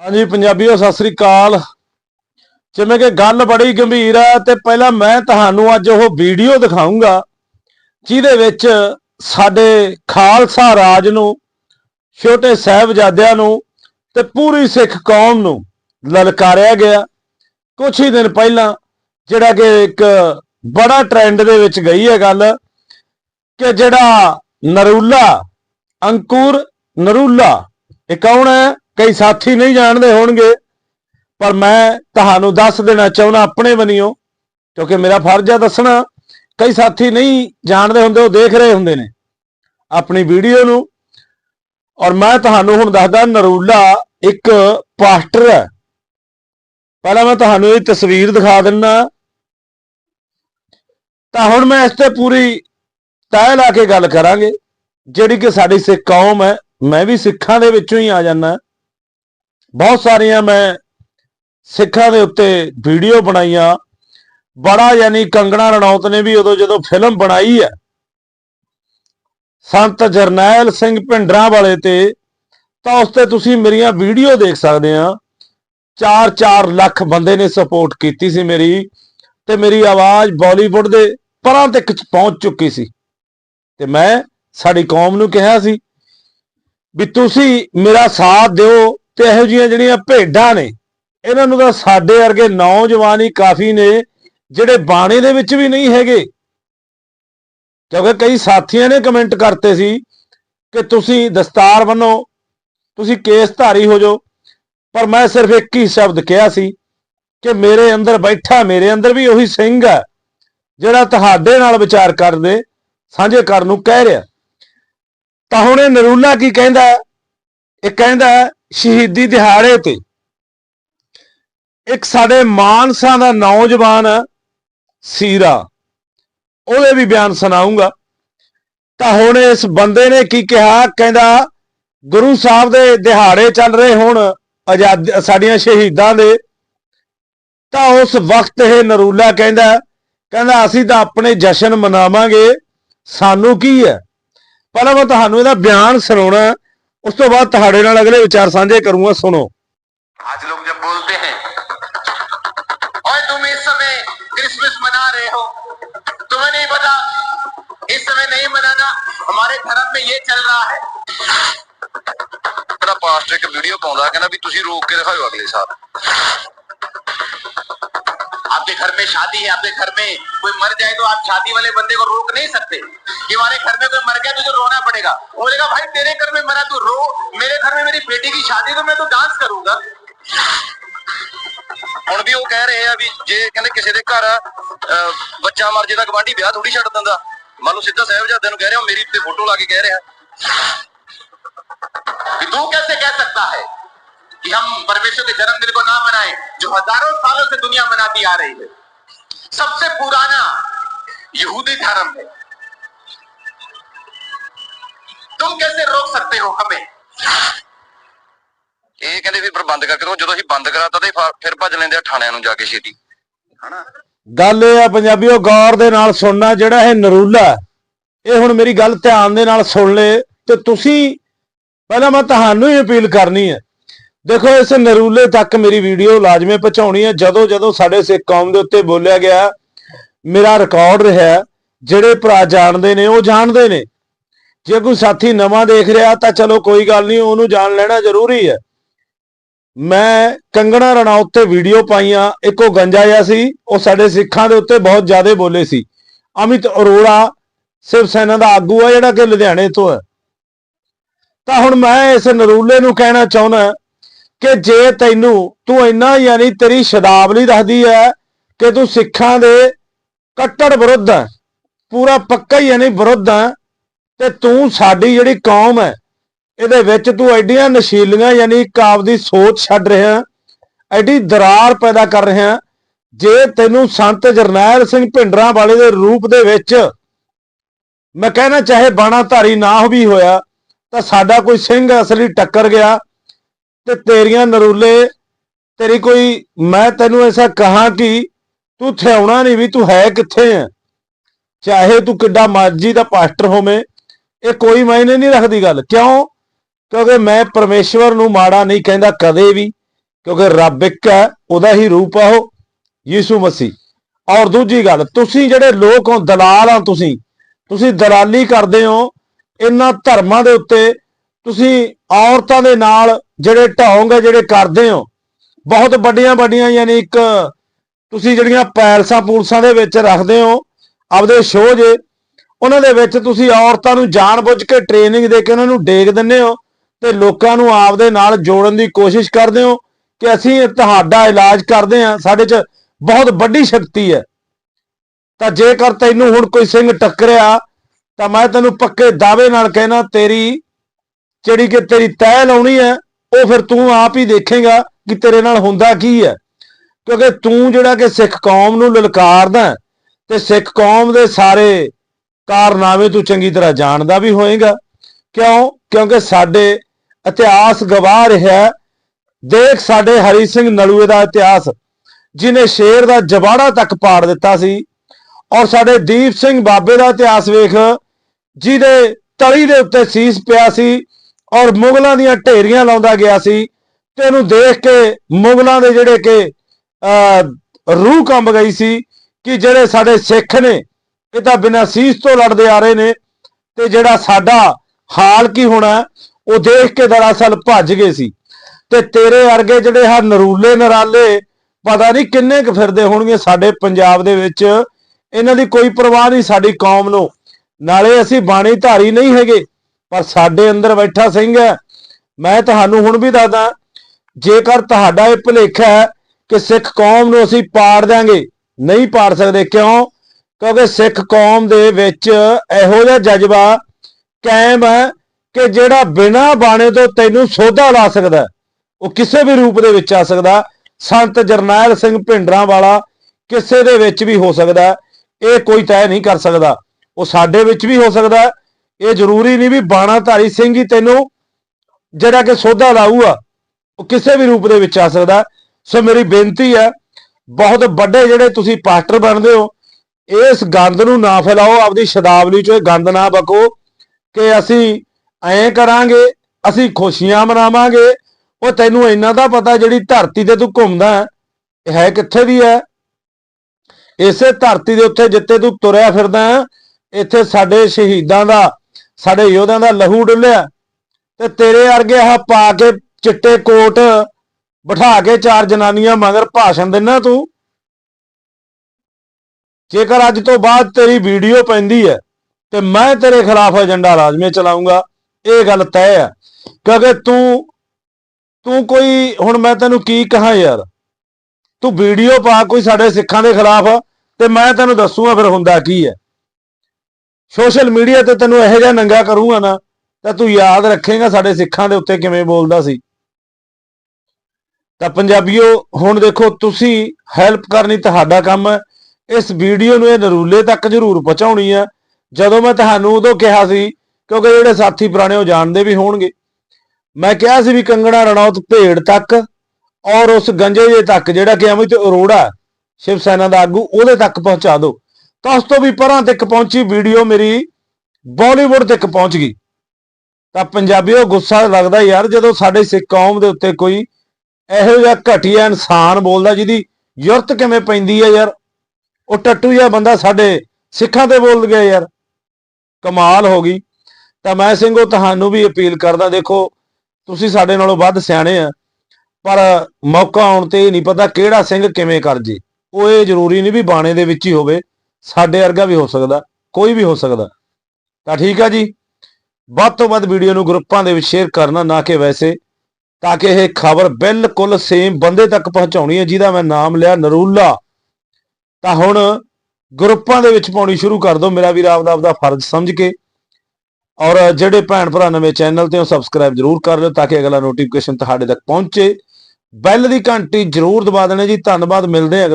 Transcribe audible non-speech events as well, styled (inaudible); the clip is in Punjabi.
ਹਾਂਜੀ, ਪੰਜਾਬੀਓ, ਸਤਿ ਸ੍ਰੀ ਅਕਾਲ। ਜਿਵੇਂ ਕਿ ਗੱਲ ਬੜੀ ਗੰਭੀਰ ਹੈ ਤੇ ਪਹਿਲਾਂ ਮੈਂ ਤੁਹਾਨੂੰ ਅੱਜ ਉਹ ਵੀਡੀਓ ਦਿਖਾਉਂਗਾ ਜਿਹਦੇ ਵਿੱਚ ਸਾਡੇ ਖਾਲਸਾ ਰਾਜ ਨੂੰ, ਛੋਟੇ ਸਾਹਿਬਜ਼ਾਦਿਆਂ ਨੂੰ ਤੇ ਪੂਰੀ ਸਿੱਖ ਕੌਮ ਨੂੰ ਲਲਕਾਰਿਆ ਗਿਆ। ਕੁਝ ਹੀ ਦਿਨ ਪਹਿਲਾਂ ਜਿਹੜਾ ਕਿ ਇੱਕ ਬੜਾ ਟ੍ਰੈਂਡ ਦੇ ਵਿੱਚ ਗਈ ਹੈ ਗੱਲ ਕਿ ਜਿਹੜਾ ਨਰੂਲਾ, ਅੰਕੁਰ ਨਰੂਲਾ, ਇਹ ਕੌਣ ਹੈ? ਕਈ ਸਾਥੀ ਨਹੀਂ ਜਾਣਦੇ ਹੋਣਗੇ, ਪਰ ਮੈਂ ਤੁਹਾਨੂੰ ਦੱਸ ਦੇਣਾ ਚਾਹੁੰਦਾ ਆਪਣੇ ਬਨਿਓ ਕਿਉਂਕਿ ਮੇਰਾ ਫਰਜ਼ ਹੈ ਦੱਸਣਾ, ਕਈ ਸਾਥੀ ਨਹੀਂ ਜਾਣਦੇ ਹੁੰਦੇ, ਉਹ ਦੇਖ ਰਹੇ ਹੁੰਦੇ ਨੇ ਆਪਣੀ ਵੀਡੀਓ ਨੂੰ। ਔਰ ਮੈਂ ਤੁਹਾਨੂੰ ਹੁਣ ਦੱਸਦਾ, ਨਰੂਲਾ ਇੱਕ ਪਾਸਟਰ ਹੈ। ਪਹਿਲਾਂ ਮੈਂ ਤੁਹਾਨੂੰ ਇਹ ਤਸਵੀਰ ਦਿਖਾ ਦਿੰਨਾ। ਤਾਂ ਹੁਣ ਮੈਂ ਇਸ ਤੇ ਪੂਰੀ ਤਹਿ ਲਾ ਕੇ ਗੱਲ ਕਰਾਂਗੇ। ਜਿਹੜੀ ਕਿ ਸਾਡੀ ਸਿੱਖ ਕੌਮ ਹੈ, ਮੈਂ ਵੀ ਸਿੱਖਾਂ ਦੇ ਵਿੱਚੋਂ ਹੀ ਆ ਜਾਂਦਾ। ਬਹੁਤ ਸਾਰੀਆਂ ਮੈਂ ਸਿੱਖਾਂ ਦੇ ਉੱਤੇ ਵੀਡੀਓ ਬਣਾਈਆਂ। ਬੜਾ ਯਾਨੀ ਕੰਗਣਾ ਰਣੌਤ ਨੇ ਵੀ ਉਦੋਂ ਜਦੋਂ ਫਿਲਮ ਬਣਾਈ ਹੈ, ਸੰਤ ਜਰਨੈਲ ਸਿੰਘ ਭਿੰਡਰਾਂ ਵਾਲੇ ਤੇ, ਤਾਂ ਉਸ ਤੇ ਤੁਸੀਂ ਮੇਰੀਆਂ ਵੀਡੀਓ ਦੇਖ ਸਕਦੇ ਆ। 4-4 ਲੱਖ ਬੰਦੇ ਨੇ ਸਪੋਰਟ ਕੀਤੀ ਸੀ ਮੇਰੀ ਤੇ ਮੇਰੀ ਆਵਾਜ਼ ਬਾਲੀਵੁੱਡ ਦੇ ਪਰਾਂ ਤੱਕ ਪਹੁੰਚ ਚੁੱਕੀ ਸੀ। ਤੇ ਮੈਂ ਸਾਡੀ ਕੌਮ ਨੂੰ ਕਿਹਾ ਸੀ ਵੀ ਤੁਸੀਂ ਮੇਰਾ ਸਾਥ ਦਿਓ ਤੇ ਇਹੋ ਜਿਹੀਆਂ ਜਿਹੜੀਆਂ ਭੇਡਾਂ ਨੇ, ਇਹਨਾਂ ਨੂੰ ਤਾਂ ਸਾਡੇ ਵਰਗੇ ਨੌਜਵਾਨ ਹੀ ਕਾਫੀ ਨੇ, ਜਿਹੜੇ ਬਾਣੇ ਦੇ ਵਿੱਚ ਵੀ ਨਹੀਂ ਹੈਗੇ। ਕਿਉਂਕਿ ਕਈ ਸਾਥੀਆਂ ਨੇ ਕਮੈਂਟ ਕਰਤੇ ਸੀ ਕਿ ਤੁਸੀਂ ਦਸਤਾਰ ਬੰਨੋ, ਤੁਸੀਂ ਕੇਸ ਧਾਰੀ ਹੋ ਜਾਓ। ਪਰ ਮੈਂ ਸਿਰਫ ਇੱਕ ਹੀ ਸ਼ਬਦ ਕਿਹਾ ਸੀ ਕਿ ਮੇਰੇ ਅੰਦਰ ਬੈਠਾ, ਮੇਰੇ ਅੰਦਰ ਵੀ ਉਹੀ ਸਿੰਘ ਹੈ, ਜਿਹੜਾ ਤੁਹਾਡੇ ਨਾਲ ਵਿਚਾਰ ਕਰਦੇ, ਸਾਂਝੇ ਕਰਨ ਨੂੰ ਕਹਿ ਰਿਹਾ। ਤਾਂ ਹੁਣ ਇਹ ਨਰੂਲਾ ਕੀ ਕਹਿੰਦਾ ਇਹ ਕਹਿੰਦਾ ਸ਼ਹੀਦੀ ਦਿਹਾੜੇ ਤੇ ਇੱਕ ਸਾਡੇ ਮਾਨਸਾ ਦਾ ਨੌਜਵਾਨ ਸੀਰਾ, ਉਹਦੇ ਵੀ ਬਿਆਨ ਸੁਣਾਉਂਗਾ ਤਾਂ ਹੁਣ ਇਸ ਬੰਦੇ ਨੇ ਕੀ ਕਿਹਾ? ਕਹਿੰਦਾ, ਗੁਰੂ ਸਾਹਿਬ ਦੇ ਦਿਹਾੜੇ ਚੱਲ ਰਹੇ ਹੁਣ, ਆਜ਼ਾਦ ਸਾਡੀਆਂ ਸ਼ਹੀਦਾਂ ਦੇ। ਤਾਂ ਉਸ ਵਕਤ ਇਹ ਨਰੂਲਾ ਕਹਿੰਦਾ ਕਹਿੰਦਾ, ਅਸੀਂ ਤਾਂ ਆਪਣੇ ਜਸ਼ਨ ਮਨਾਵਾਂਗੇ, ਸਾਨੂੰ ਕੀ ਹੈ? ਪਹਿਲਾਂ ਮੈਂ ਤੁਹਾਨੂੰ ਇਹਦਾ ਬਿਆਨ ਸੁਣਾਉਣਾ ਉਸ ਤੋਂ ਬਾਅਦ ਤੁਹਾਡੇ ਨਾਲ ਅਗਲੇ ਵਿਚਾਰ ਸਾਂਝੇ ਕਰੂੰਗਾ ਸੁਣੋ आज लोग जब बोलते हैं और तुम इस समय क्रिसमस मना रहे हो तुम्हें नहीं पता इस समय नहीं मनाना हमारे धर्म में ये चल रहा है ਮੇਰਾ ਪਾਸਟਰ ਇੱਕ ਵੀਡੀਓ ਪਾਉਂਦਾ ਕਹਿੰਦਾ ਵੀ ਤੁਸੀਂ ਰੋਕ ਕੇ ਦਿਖਾਓ ਅਗਲੇ ਸਾਲ आपके घर में शादी है आपके घर में कोई मर जाए तो आप शादी वाले बंदे को रोक नहीं सकते कि हमारे घर में कोई मर गया तुझे रोना पड़ेगा वो बोलेगा भाई तेरे घर में मरा तू रो मेरे घर में मेरी बेटी की शादी तो मैं तो डांस करूंगा (laughs) ਹੁਣ ਵੀ ਉਹ ਕਹਿ ਰਹੇ ਆ ਵੀ ਜੇ ਕਹਿੰਦੇ ਕਿਸੇ ਦੇ ਘਰ ਅਹ, ਬੱਚਾ ਮਰ ਜੇ ਤਾਂ ਗਵਾਂਢੀ ਵਿਆਹ ਥੋੜੀ ਛੱਡ ਦਿੰਦਾ ਮੰਨ ਲਓ ਸਿੱਧਾ ਸਾਹਿਬਜ਼ਾਦੇ ਨੂੰ ਕਹਿ ਰਿਹਾ ਉਹ ਮੇਰੀ ਤੇ ਫੋਟੋ ਲਾ ਕੇ ਕਹਿ ਰਿਹਾ कि तू कैसे कह सकता है कि हम परमेश्वर के जन्मदिन को ना मनाएं जो हजारों सालों से दुनिया मनाती आ रही है सबसे पुराना यहूदी धर्म है तुम कैसे रोक सकते हो हमें ਇਹ ਕਹਿੰਦੇ ਵੀ ਫਿਰ ਬੰਦ ਕਰਕੇ ਦਿਓ। ਜਦੋਂ ਅਸੀਂ ਬੰਦ ਕਰਾਤਾ ਤੇ ਫਾ- ਫਿਰ ਭੱਜ ਲੈਂਦੇ ਆ ਥਾਣਿਆਂ ਨੂੰ ਜਾ ਕੇ ਛੇਤੀ ਹਨਾ ਗੱਲ ਇਹ ਆ ਪੰਜਾਬੀਓ ਗੌਰ ਦੇ ਨਾਲ ਸੁਣਨਾ ਜਿਹੜਾ ਇਹ ਨਰੂਲਾ ਹੈ, ਇਹ ਹੁਣ ਮੇਰੀ ਗੱਲ ਧਿਆਨ ਦੇ ਨਾਲ ਸੁਣ ਲੈ ਤੇ ਤੁਸੀਂ ਪਹਿਲਾਂ ਮੈਂ ਤੁਹਾਨੂੰ ਹੀ ਅਪੀਲ ਕਰਨੀ ਹੈ ਦੇਖੋ, ਇਸ ਨਰੂਲੇ ਤੱਕ ਮੇਰੀ ਵੀਡੀਓ ਲਾਜ਼ਮੀ ਪਹੁੰਚਾਉਣੀ ਹੈ। ਜਦੋਂ ਜਦੋਂ ਸਾਡੇ ਸਿੱਖ ਕੌਮ ਦੇ ਉੱਤੇ ਬੋਲਿਆ ਗਿਆ, ਮੇਰਾ ਰਿਕਾਰਡ ਰਿਹਾ ਜਿਹੜੇ ਭਰਾ ਜਾਣਦੇ ਨੇ, ਉਹ ਜਾਣਦੇ ਨੇ। ਜੇ ਕੋਈ ਸਾਥੀ ਨਵਾਂ ਦੇਖ ਰਿਹਾ, ਤਾਂ ਚਲੋ ਕੋਈ ਗੱਲ ਨਹੀਂ, ਉਹਨੂੰ ਜਾਣ ਲੈਣਾ ਜ਼ਰੂਰੀ ਹੈ। ਮੈਂ ਕੰਗਣਾ ਰਣੌਤ ਤੇ ਵੀਡੀਓ ਪਾਈਆਂ, ਇੱਕੋ ਗੰਜਾ ਜਿਹਾ ਸੀ, ਉਹ ਸਾਡੇ ਸਿੱਖਾਂ ਦੇ ਉੱਤੇ ਬਹੁਤ ਜ਼ਿਆਦਾ ਬੋਲੇ ਸੀ। ਅਮਿਤ ਅਰੋੜਾ ਸਿਵ ਸੈਨਾ ਦਾ ਆਗੂ ਆ ਜਿਹੜਾ ਕਿ ਲੁਧਿਆਣੇ ਤੋਂ ਹੈ। ਤਾਂ ਹੁਣ ਮੈਂ ਇਸ ਨਰੂਲੇ ਨੂੰ ਕਹਿਣਾ ਚਾਹੁੰਦਾ ਕਿ ਜੇ ਤੈਨੂੰ ਤੂੰ ਇੰਨਾ ਯਾਨੀ ਤੇਰੀ ਸ਼ਦਾਵਲੀ ਦੱਸਦੀ ਹੈ ਕਿ ਤੂੰ ਸਿੱਖਾਂ ਦੇ ਕੱਟੜ ਵਿਰੁੱਧ ਹੈ ਪੂਰਾ ਪੱਕਾ ਹੀ ਯਾਨੀ ਵਿਰੁੱਧ ਹੈ ਤੇ ਤੂੰ ਸਾਡੀ ਜਿਹੜੀ ਕੌਮ ਹੈ ਇਹਦੇ ਵਿੱਚ ਤੂੰ ਐਡੀਆਂ ਨਸ਼ੀਲੀਆਂ ਯਾਨੀ ਕਾਬ ਦੀ ਸੋਚ ਛੱਡ ਰਿਹਾ ਐਡੀ ਦਰਾਰ ਪੈਦਾ ਕਰ ਰਿਹਾ ਜੇ ਤੈਨੂੰ ਸੰਤ ਜਰਨੈਲ ਸਿੰਘ ਭਿੰਡਰਾਂ ਵਾਲੇ ਦੇ ਰੂਪ ਦੇ ਵਿੱਚ ਮੈਂ ਕਹਿਣਾ ਚਾਹੇ ਬਾਣਾ ਧਾਰੀ ਨਾ ਵੀ ਹੋਇਆ, ਤਾਂ ਸਾਡਾ ਕੋਈ ਸਿੰਘ ਅਸਲੀ ਟੱਕਰ ਗਿਆ ਤੇ ਤੇਰੀਆਂ ਨਰੂਲੇ, ਤੇਰੀ ਕੋਈ, ਮੈਂ ਤੈਨੂੰ ਐਸਾ ਕਹਾ ਕਿ ਤੂੰ ਥਿਆਉਣਾ ਨਹੀਂ ਵੀ ਤੂੰ ਹੈ ਕਿੱਥੇ ਹੈ ਚਾਹੇ ਤੂੰ ਕਿੱਡਾ ਮਰਜ਼ੀ ਦਾ ਪਾਸਟਰ ਹੋਵੇਂ, ਇਹ ਕੋਈ ਮਾਇਨੇ ਨਹੀਂ ਰੱਖਦੀ ਗੱਲ। ਕਿਉਂ? ਕਿਉਂਕਿ ਮੈਂ ਪਰਮੇਸ਼ਵਰ ਨੂੰ ਮਾੜਾ ਨਹੀਂ ਕਹਿੰਦਾ ਕਦੇ ਵੀ, ਕਿਉਂਕਿ ਰੱਬ ਇੱਕ ਹੈ, ਉਹਦਾ ਹੀ ਰੂਪ ਆ ਉਹ, ਯੀਸ਼ੂ ਮਸੀਹ। ਔਰ ਦੂਜੀ ਗੱਲ, ਤੁਸੀਂ ਜਿਹੜੇ ਲੋਕ ਹੋ, ਦਲਾਲ ਆ ਤੁਸੀਂ ਤੁਸੀਂ ਦਲਾਲੀ ਕਰਦੇ ਹੋ, ਇਹਨਾਂ ਧਰਮਾਂ ਦੇ ਉੱਤੇ ਤੁਸੀਂ ਔਰਤਾਂ ਦੇ ਨਾਲ ਜਿਹੜੇ ਢੌਂਗ ਜਿਹੜੇ ਕਰਦੇ ਹੋ, ਬਹੁਤ ਵੱਡੀਆਂ ਵੱਡੀਆਂ ਯਾਨੀ ਇੱਕ ਤੁਸੀਂ ਜਿਹੜੀਆਂ ਪੈਲਸਾਂ ਪੂਲਸਾਂ ਦੇ ਵਿੱਚ ਰੱਖਦੇ ਹੋ, ਆਪਦੇ ਸ਼ੋਅ ਜੇ, ਉਹਨਾਂ ਦੇ ਵਿੱਚ ਤੁਸੀਂ ਔਰਤਾਂ ਨੂੰ ਜਾਣਬੁੱਝ ਕੇ ਟ੍ਰੇਨਿੰਗ ਦੇ ਕੇ ਉਹਨਾਂ ਨੂੰ ਡੇਗ ਦਿੰਦੇ ਹੋ ਤੇ ਲੋਕਾਂ ਨੂੰ ਆਪਦੇ ਨਾਲ ਜੋੜਨ ਦੀ ਕੋਸ਼ਿਸ਼ ਕਰਦੇ ਹੋ ਕਿ ਅਸੀਂ ਤੁਹਾਡਾ ਇਲਾਜ ਕਰਦੇ ਹਾਂ, ਸਾਡੇ 'ਚ ਬਹੁਤ ਵੱਡੀ ਸ਼ਕਤੀ ਹੈ। ਤਾਂ ਜੇਕਰ ਤੈਨੂੰ ਹੁਣ ਕੋਈ ਸਿੰਘ ਟੱਕਰਿਆ, ਤਾਂ ਮੈਂ ਤੈਨੂੰ ਪੱਕੇ ਦਾਅਵੇ ਨਾਲ ਕਹਿਣਾ, ਤੇਰੀ ਜਿਹੜੀ ਕਿ ਤੇਰੀ ਤੈਅ ਲਾਉਣੀ ਹੈ, ਉਹ ਫਿਰ ਤੂੰ ਆਪ ਹੀ ਦੇਖੇਗਾ ਕਿ ਤੇਰੇ ਨਾਲ ਹੁੰਦਾ ਕੀ ਹੈ। ਕਿਉਂਕਿ ਤੂੰ ਜਿਹੜਾ ਕਿ ਸਿੱਖ ਕੌਮ ਨੂੰ ਲਲਕਾਰਦਾ ਤੇ ਸਿੱਖ ਕੌਮ ਦੇ ਸਾਰੇ ਕਾਰਨਾਮੇ ਤੂੰ ਚੰਗੀ ਤਰ੍ਹਾਂ ਜਾਣਦਾ ਵੀ ਹੋਏਗਾ। ਕਿਉਂ? ਕਿਉਂਕਿ ਸਾਡੇ ਇਤਿਹਾਸ ਗਵਾਹ ਰਿਹਾ ਦੇਖ ਸਾਡੇ ਹਰੀ ਸਿੰਘ ਨਲੂਏ ਦਾ ਇਤਿਹਾਸ ਜਿਨੇ ਸ਼ੇਰ ਦਾ ਜਬਾੜਾ ਤੱਕ ਪਾੜ ਦਿੱਤਾ ਸੀ। ਔਰ ਸਾਡੇ ਦੀਪ ਸਿੰਘ ਬਾਬੇ ਦਾ ਇਤਿਹਾਸ ਵੇਖ, ਜਿਹਦੇ ਤਲੀ ਦੇ ਉੱਤੇ ਸੀਸ ਪਿਆ ਸੀ ਔਰ ਮੁਗਲਾਂ ਦੀਆਂ ਢੇਰੀਆਂ ਲਾਉਂਦਾ ਗਿਆ ਸੀ ਤੇ ਇਹਨੂੰ ਦੇਖ ਕੇ ਮੁਗਲਾਂ ਦੇ ਜਿਹੜੇ ਕਿ, ਅਹ, ਰੂਹ ਕੰਬ ਗਈ ਸੀ ਕਿ ਜਿਹੜੇ ਸਾਡੇ ਸਿੱਖ ਨੇ ਇਹ ਤਾਂ ਬਿਨਾਂ ਸੀਸ ਤੋਂ ਲੜਦੇ ਆ ਰਹੇ ਨੇ ਤੇ ਜਿਹੜਾ ਸਾਡਾ ਹਾਲ ਕੀ ਹੋਣਾ, ਉਹ ਦੇਖ ਕੇ ਦਰਅਸਲ ਭੱਜ ਗਏ ਸੀ। ਤੇ ਤੇਰੇ ਵਰਗੇ ਜਿਹੜੇ ਆ ਨਰੂਲੇ ਨਰਾਲੇ, ਪਤਾ ਨਹੀਂ ਕਿੰਨੇ ਕੁ ਫਿਰਦੇ ਹੋਣਗੇ ਸਾਡੇ ਪੰਜਾਬ ਦੇ ਵਿੱਚ। ਇਹਨਾਂ ਦੀ ਕੋਈ ਪਰਵਾਹ ਨਹੀਂ ਸਾਡੀ ਕੌਮ ਨੂੰ। ਨਾਲੇ ਅਸੀਂ ਬਾਣੀ ਧਾਰੀ ਨਹੀਂ ਹੈਗੇ। ਪਰ ਸਾਡੇ ਅੰਦਰ ਬੈਠਾ ਸਿੰਘ ਹੈ। ਮੈਂ ਤੁਹਾਨੂੰ ਹੁਣ ਵੀ ਦੱਸਦਾ, ਜੇਕਰ ਤੁਹਾਡਾ ਇਹ ਭੁਲੇਖਾ ਹੈ ਕਿ ਸਿੱਖ ਕੌਮ ਨੂੰ ਅਸੀਂ ਪਾੜ ਦਿਆਂਗੇ, ਨਹੀਂ ਪਾੜ ਸਕਦੇ। ਕਿਉਂ? ਕਿਉਂਕਿ ਸਿੱਖ ਕੌਮ ਦੇ ਵਿੱਚ ਇਹੋ ਜਿਹਾ ਜਜ਼ਬਾ ਕਾਇਮ ਹੈ ਕਿ ਜਿਹੜਾ ਬਿਨਾਂ ਬਾਣੇ ਤੋਂ ਤੈਨੂੰ ਸੋਧਾ ਲਾ ਸਕਦਾ ਉਹ ਕਿਸੇ ਵੀ ਰੂਪ ਦੇ ਵਿੱਚ ਆ ਸਕਦਾ। ਸੰਤ ਜਰਨੈਲ ਸਿੰਘ ਭਿੰਡਰਾਂ ਵਾਲਾ ਕਿਸੇ ਦੇ ਵਿੱਚ ਵੀ ਹੋ ਸਕਦਾ ਇਹ ਕੋਈ ਤੈਅ ਨਹੀਂ ਕਰ ਸਕਦਾ। ਉਹ ਸਾਡੇ ਵਿੱਚ ਵੀ ਹੋ ਸਕਦਾ ਇਹ ਜ਼ਰੂਰੀ ਨਹੀਂ ਵੀ ਬਾਣਾਧਾਰੀ ਸਿੰਘ ਹੀ ਤੈਨੂੰ ਜਿਹੜਾ ਕਿ ਸੋਧਾ ਲਾਊਗਾ ਉਹ ਕਿਸੇ ਵੀ ਰੂਪ ਦੇ ਵਿੱਚ ਆ ਸਕਦਾ। ਸੋ ਮੇਰੀ ਬੇਨਤੀ ਹੈ ਬਹੁਤ ਵੱਡੇ ਜਿਹੜੇ ਤੁਸੀਂ ਪਾਸਟਰ ਬਣਦੇ ਹੋ ਇਸ ਗੰਦ ਨੂੰ ਨਾ ਫੈਲਾਓ ਆਪਦੀ ਸ਼ਬਦਾਵਲੀ ਚੋਂ ਇਹ ਗੰਦ ਨਾ ਬਕੋ ਕਿ ਅਸੀਂ ਐਂ ਕਰਾਂਗੇ ਅਸੀਂ ਖੁਸ਼ੀਆਂ ਮਨਾਵਾਂਗੇ। ਉਹ ਤੈਨੂੰ ਇੰਨਾ ਦਾ ਪਤਾ ਜਿਹੜੀ ਧਰਤੀ ਤੇ ਤੂੰ ਘੁੰਮਦਾ ਹੈ, ਇਹ ਹੈ ਕਿੱਥੇ ਦੀ ਹੈ? ਇਸੇ ਧਰਤੀ ਦੇ ਉੱਤੇ ਜਿੱਤੇ ਤੂੰ ਤੁਰਿਆ ਫਿਰਦਾ ਹੈ, ਇੱਥੇ ਸਾਡੇ ਸ਼ਹੀਦਾਂ ਦਾ ਸਾਡੇ ਯੋਧਿਆਂ ਦਾ ਲਹੂ ਡੁੱਲਿਆ ਤੇ ਤੇਰੇ ਵਰਗੇ ਆਹ ਪਾ ਕੇ ਚਿੱਟੇ ਕੋਟ ਬਿਠਾ ਕੇ ਚਾਰ ਜਨਾਨੀਆਂ ਮਗਰ ਭਾਸ਼ਣ ਦਿੰਨਾ ਤੂੰ? ਜੇਕਰ ਅੱਜ ਤੋਂ ਬਾਅਦ ਤੇਰੀ ਵੀਡੀਓ ਪੈਂਦੀ ਹੈ ਤੇ ਮੈਂ ਤੇਰੇ ਖਿਲਾਫ ਏਜੰਡਾ ਲਾਜ਼ਮੀ ਚਲਾਉਂਗਾ ਇਹ ਗੱਲ ਤੈਅ ਹੈ। ਕਿਉਂਕਿ ਤੂੰ ਤੂੰ ਕੋਈ, ਹੁਣ ਮੈਂ ਤੈਨੂੰ ਕੀ ਕਹਾਂ ਯਾਰ? ਤੂੰ ਵੀਡੀਓ ਪਾ ਕੋਈ ਸਾਡੇ ਸਿੱਖਾਂ ਦੇ ਖਿਲਾਫ ਤੇ ਮੈਂ ਤੈਨੂੰ ਦੱਸੂਗਾ ਫਿਰ ਹੁੰਦਾ ਕੀ ਹੈ। ਸੋਸ਼ਲ ਮੀਡੀਆ ਤੇ ਤੈਨੂੰ ਇਹੋ ਜਿਹਾ ਨੰਗਾ ਕਰੂੰਗਾ ਨਾ, ਤਾਂ ਤੂੰ ਯਾਦ ਰੱਖੇਗਾ ਸਾਡੇ ਸਿੱਖਾਂ ਦੇ ਉੱਤੇ ਕਿਵੇਂ ਬੋਲਦਾ ਸੀ। ਤਾਂ ਪੰਜਾਬੀਓ, ਹੁਣ ਦੇਖੋ ਤੁਸੀਂ ਹੈਲਪ ਕਰਨੀ ਤੁਹਾਡਾ ਕੰਮ ਹੈ। ਇਸ ਵੀਡੀਓ ਨੂੰ ਇਹ ਨਰੂਲੇ ਤੱਕ ਜ਼ਰੂਰ ਪਹੁੰਚਾਉਣੀ ਹੈ। ਜਦੋਂ ਮੈਂ ਤੁਹਾਨੂੰ ਉਦੋਂ ਕਿਹਾ ਸੀ, ਕਿਉਂਕਿ ਜਿਹੜੇ ਸਾਥੀ ਪੁਰਾਣੇ ਉਹ ਜਾਣਦੇ ਵੀ ਹੋਣਗੇ। ਮੈਂ ਕਿਹਾ ਸੀ ਵੀ ਕੰਗਣਾ ਰਣੌਤ ਭੇੜ ਤੱਕ ਔਰ ਉਸ ਗੰਜੇ ਜੇ ਤੱਕ ਜਿਹੜਾ ਕਿ ਅਮਿਤ ਅਰੋੜਾ ਸ਼ਿਵ ਸੈਨਾ ਦਾ ਆਗੂ, ਉਹਦੇ ਤੱਕ ਪਹੁੰਚਾ ਦਿਓ। ਤਾਂ ਉਸ ਤੋਂ ਵੀ ਪਰਾਂ ਤੱਕ ਪਹੁੰਚੀ ਵੀਡੀਓ ਮੇਰੀ ਬਾਲੀਵੁੱਡ ਤੱਕ ਪਹੁੰਚ ਗਈ। ਤਾਂ ਪੰਜਾਬੀਓ, ਗੁੱਸਾ ਲੱਗਦਾ ਯਾਰ ਜਦੋਂ ਸਾਡੇ ਸਿੱਖ ਕੌਮ ਦੇ ਉੱਤੇ ਕੋਈ ਇਹੋ ਜਿਹਾ ਘਟੀਆ ਇਨਸਾਨ ਬੋਲਦਾ ਜਿਹਦੀ ਯੁਰਤ ਕਿਵੇਂ ਪੈਂਦੀ ਹੈ ਯਾਰ। ਉਹ ਟੱਟੂ ਜਿਹਾ ਬੰਦਾ ਸਾਡੇ ਸਿੱਖਾਂ ਤੇ ਬੋਲ ਗਿਆ ਯਾਰ। ਕਮਾਲ ਹੋ ਗਈ। ਤਾਂ ਮੈਂ ਸਿੰਘੋ, ਤੁਹਾਨੂੰ ਵੀ ਅਪੀਲ ਕਰਦਾ, ਦੇਖੋ, ਤੁਸੀਂ ਸਾਡੇ ਨਾਲੋਂ ਵੱਧ ਸਿਆਣੇ ਆ, ਪਰ ਮੌਕਾ ਆਉਣ ਤੇ ਇਹ ਨਹੀਂ ਪਤਾ ਕਿਹੜਾ ਸਿੰਘ ਕਿਵੇਂ ਕਰ ਜੇ। ਉਹ ਇਹ ਜ਼ਰੂਰੀ ਨਹੀਂ ਵੀ ਬਾਣੇ ਦੇ ਵਿੱਚ ਹੀ ਹੋਵੇ। ਸਾਡੇ ਵਰਗਾ ਵੀ ਹੋ ਸਕਦਾ, ਕੋਈ ਵੀ ਹੋ ਸਕਦਾ। ਤਾਂ ਠੀਕ ਆ ਜੀ। ਵੱਧ ਤੋਂ ਵੱਧ ਵੀਡੀਓ ਨੂੰ ਗਰੁੱਪਾਂ ਦੇ ਵਿੱਚ ਸ਼ੇਅਰ ਕਰਨਾ ਨਾ ਕਿ ਵੈਸੇ, ਤਾਂ ਕਿ ਇਹ ਖਬਰ ਬਿਲਕੁਲ ਸੇਮ ਬੰਦੇ ਤੱਕ ਪਹੁੰਚਾਉਣੀ ਹੈ, ਜਿਹਦਾ ਮੈਂ ਨਾਮ ਲਿਆ ਨਰੂਲਾ। ਤਾਂ ਹੁਣ ਗਰੁੱਪਾਂ ਦੇ ਵਿੱਚ ਪਾਉਣੀ ਸ਼ੁਰੂ ਕਰ ਦਿਓ, ਮੇਰਾ ਵੀਰ ਆਪਦਾ ਆਪਦਾ ਫਰਜ਼ ਸਮਝ ਕੇ। ਔਰ ਜਿਹੜੇ ਭੈਣ ਭਰਾ ਨਵੇਂ ਚੈਨਲ ਤੇ ਉਹ ਸਬਸਕ੍ਰਾਈਬ ਜਰੂਰ ਕਰ ਲਿਓ, ਤਾਂ ਕਿ ਅਗਲਾ ਨੋਟੀਫਿਕੇਸ਼ਨ ਤੁਹਾਡੇ ਤੱਕ ਪਹੁੰਚੇ। ਬੈਲ ਦੀ ਘੰਟੀ ਜਰੂਰ ਦਬਾ ਦੇਣਾ ਜੀ। ਧੰਨਵਾਦ, ਮਿਲਦੇ ਹਾਂ ਅਗਲੇ